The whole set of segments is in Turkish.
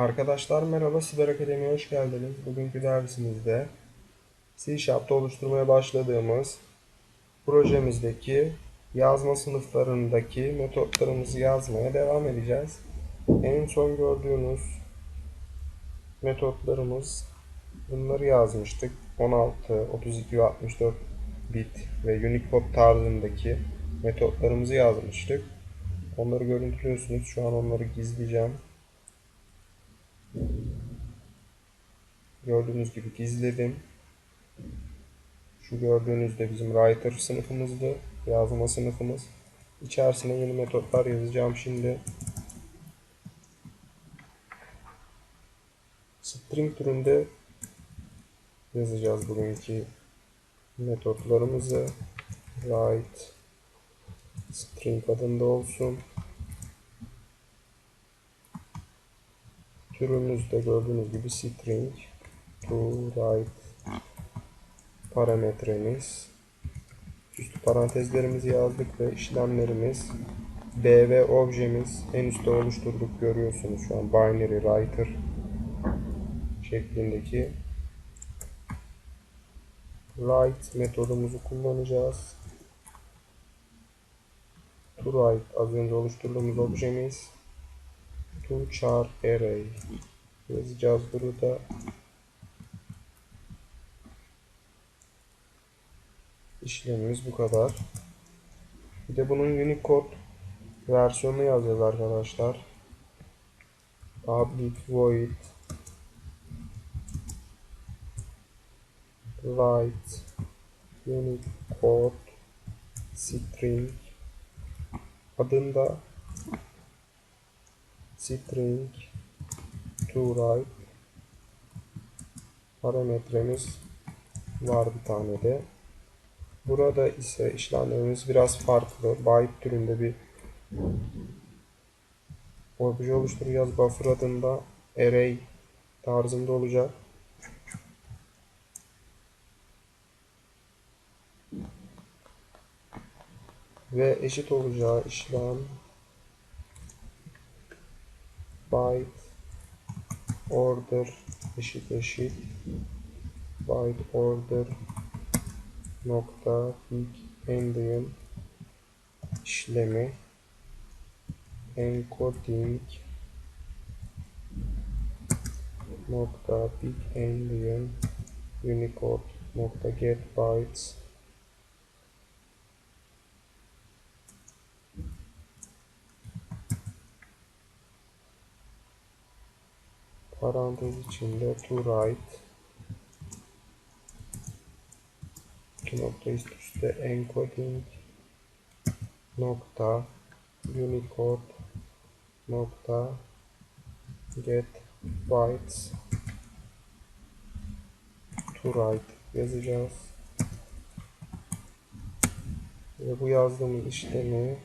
Arkadaşlar merhaba, Siber Akademi'ye hoş geldiniz. Bugünkü dersimizde C Sharp'ta oluşturmaya başladığımız projemizdeki yazma sınıflarındaki metotlarımızı yazmaya devam edeceğiz. En son gördüğünüz metotlarımız bunları yazmıştık. 16, 32 ve 64 bit ve Unicode tarzındaki metotlarımızı yazmıştık. Onları görüntülüyorsunuz. Şu an onları gizleyeceğim. Gördüğünüz gibi gizledim. Şu gördüğünüz de bizim writer sınıfımızdı. Yazma sınıfımız. İçerisine yeni metotlar yazacağım şimdi. String türünde yazacağız bugünkü metotlarımızı. Write string adında olsun. Türümüz de gördüğünüz gibi string to write parametremiz. Üstü parantezlerimizi yazdık ve işlemlerimiz B ve objemiz en üstte oluşturduk görüyorsunuz şu an binary writer şeklindeki write metodumuzu kullanacağız. To write az önce oluşturduğumuz objemiz char array yazacağız burada. İşlemimiz bu kadar. Bir de bunun Unicode versiyonunu yazacağız arkadaşlar. Public void write Unicode string adında string to write parametremiz var bir tane de. Burada ise işlemlerimiz biraz farklı. Byte türünde bir obje oluşturacağız. Buffer adında array tarzında olacak. Ve eşit olacağı işlem byte order eşit eşit byte order nokta big endian işlemi encoding nokta big endian unicode nokta get bytes parantez içinde to write. İki nokta üst üste encoding nokta unicode nokta get bytes. To write yazacağız. Ve bu yazdığımız işlemi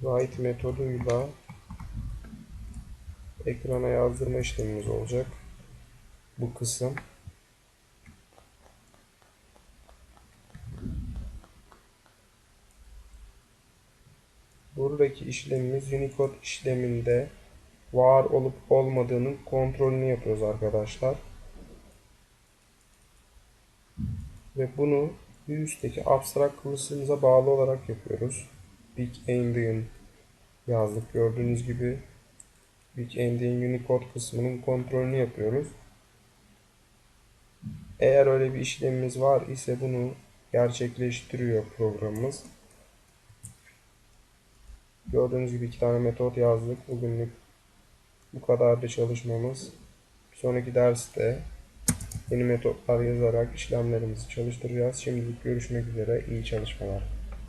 write metoduyla ekrana yazdırma işlemimiz olacak bu kısım Buradaki işlemimiz Unicode işleminde var olup olmadığının kontrolünü yapıyoruz arkadaşlar. Ve bunu bir üstteki abstract class'ımıza bağlı olarak yapıyoruz. Big Endian yazdık gördüğünüz gibi. Endian Unicode kısmının kontrolünü yapıyoruz. Eğer öyle bir işlemimiz var ise bunu gerçekleştiriyor programımız. Gördüğünüz gibi iki tane metot yazdık. Bugünlük bu kadardı çalışmamız. Bir sonraki derste yeni metotlar yazarak işlemlerimizi çalıştıracağız. Şimdilik görüşmek üzere. İyi çalışmalar.